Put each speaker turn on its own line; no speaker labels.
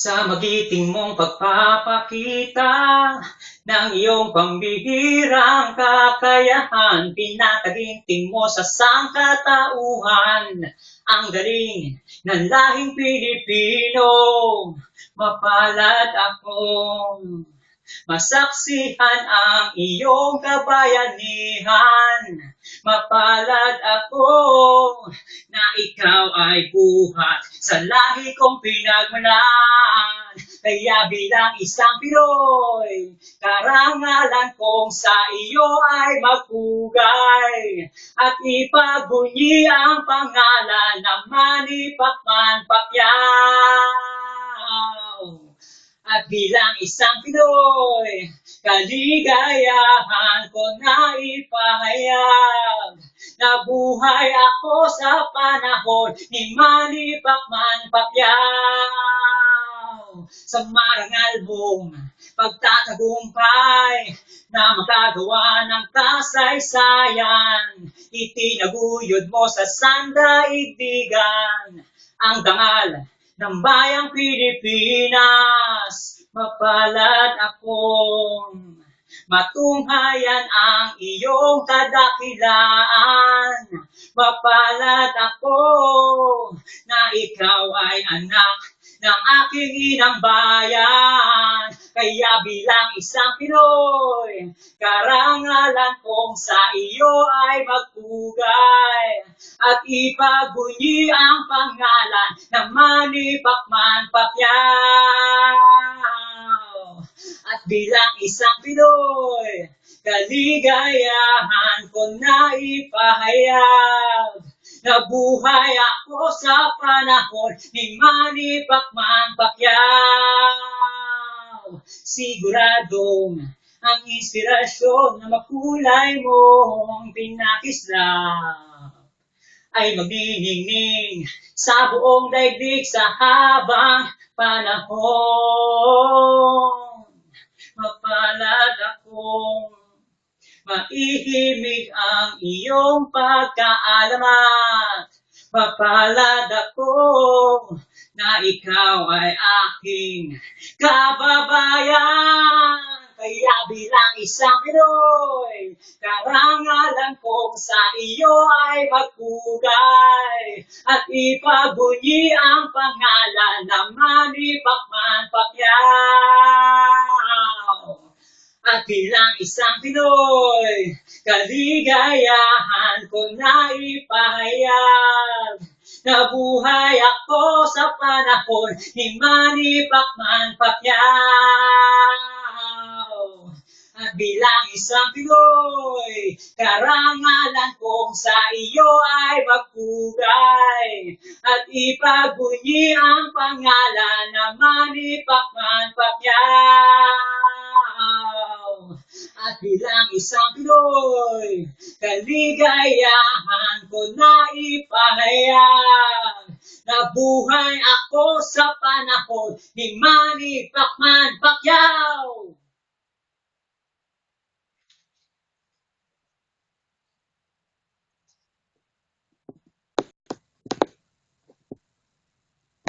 Sa magiting mong pagpapakita ng iyong pambihirang kakayahan, pinataginting mo sa sangkatauhan ang galing ng lahing Pilipino. Mapalad akong masaksihan ang iyong kabayanihan. Mapalad ako na ikaw ay buhat sa lahi kong pinagmulan. Kaya bilang isang Pinoy, karangalan kong sa iyo ay magpugay at ipagbunyi ang pangalan ng Manipakman Pacquiao. At bilang isang Pinoy, kaligayahan ko na ipahayag na buhay ako sa panahon ni Manny Pacman Pacquiao. Sa marangal mong pagtatagumpay na makagawa ng kasaysayan, itinaguyod mo sa sandaigdigan ang dangal ng bayang Pilipinas. Mapalad akong matunghayan ang iyong kadakilaan. Mapalad ako na ikaw ay anak ng aking inang bayan. Kaya bilang isang Pinoy, karangalan kong sa iyo ay magpugay at ipagbunyi ang pangalan ng Manny Pacman Pacquiao. At bilang isang Pinoy, kaligayahan ko na ipahayag na buhay ako sa panahon ni Manny Pacman Pacquiao. Siguradong ang inspirasyon na makulay mong pinakislap ay magniningning sa buong daigdig sa habang panahon. Maihimig ang iyong pagkaalamat. Mapalad ako na ikaw ay aking kababayan. Kaya bilang isang Pinoy, karangalan kong sa iyo ay magpugay at ipagbunyi ang pangalan ng Manny Pacman. Bilang isang Pinoy, kaligayahan ko na ipahayag na buhay ako sa panahon ni Manny Pacman Pacquiao. At bilang isang Pinoy, karangalan kong sa iyo ay magpugay at ipagbunyi ang pangalan ng Manny Pacman Pacquiao. At bilang isang Pinoy, kaligayahan ko na ipahayag na buhay ako sa panahon ni Manny Pacman Pacquiao.